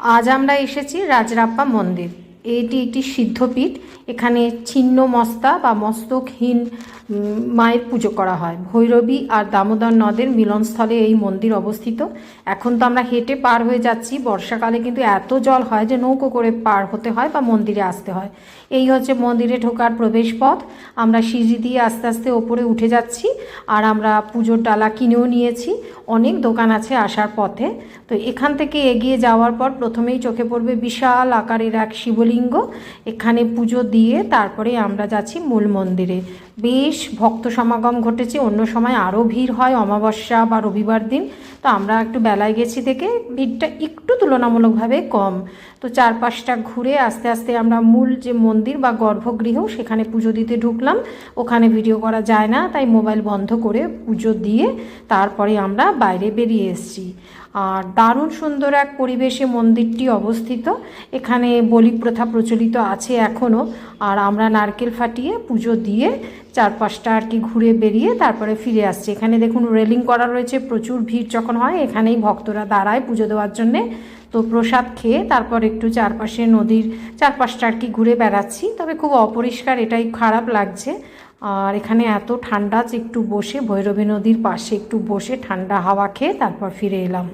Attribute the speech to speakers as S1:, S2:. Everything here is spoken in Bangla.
S1: আজ আমরা এসেছি রাজরাপ্পা মন্দির। এটি একটি সিদ্ধপীঠ। এখানে ছিন্ন মস্তা বা মস্তকহীন মায়ের পুজো করা হয়। ভৈরবী আর দামোদর নদের মিলনস্থলে এই মন্দির অবস্থিত। এখন তো আমরা হেঁটে পার হয়ে যাচ্ছি। বর্ষাকালে কিন্তু এত জল হয় যে নৌকো করে পার হতে হয় বা মন্দিরে আসতে হয়। এই হচ্ছে মন্দিরে ঢোকার প্রবেশ পথ আমরা সিঁড়ি দিয়ে আস্তে আস্তে ওপরে উঠে যাচ্ছি আর আমরা পুজোর ডালা কিনেও নিয়েছি। অনেক দোকান আছে আসার পথে। তো এখান থেকে এগিয়ে যাওয়ার পর প্রথমেই চোখে পড়বে বিশাল আকারের এক শিবলিঙ্গ এখানে পুজো দিয়ে তারপরে আমরা যাচ্ছি মূল মন্দিরে। বেশ ভক্ত সমাগম ঘটেছে। অন্য সময় আরও ভিড় হয় অমাবস্যা বা রবিবার দিন। তো আমরা একটু বেলায় গেছি দেখে ভিড়টা একটু তুলনামূলকভাবে কম। তো চারপাশটা ঘুরে আস্তে আস্তে আমরা মূল যে মন্দির বা গর্ভগৃহ, সেখানে পুজো দিতে ঢুকলাম। ওখানে ভিডিও করা যায় না, তাই মোবাইল বন্ধ করে পুজো দিয়ে তারপরে আমরা বাইরে বেরিয়ে এসেছি। আর দারুণ সুন্দর এক পরিবেশে মন্দিরটি অবস্থিত। এখানে বলি প্রথা প্রচলিত আছে এখনও আর আমরা নারকেল ফাটিয়ে পুজো দিয়ে চারপাশটা আর কি ঘুরে বেরিয়ে তারপরে ফিরে আসছি। এখানে দেখুন রেলিং করা রয়েছে, প্রচুর ভিড় যখন হয়, এখানেই ভক্তরা দাঁড়ায় পুজো দেওয়ার জন্যে। তো প্রসাদ খেয়ে তারপর একটু চারপাশে নদীর চারপাশটা আর কি ঘুরে বেড়াচ্ছি। তবে খুব অপরিষ্কার, এটাই খারাপ লাগছে। আর এখানে এত ঠান্ডা যে একটু বসে, ভৈরবী নদীর পাশে একটু বসে ঠান্ডা হাওয়া খেয়ে তারপর ফিরে এলাম।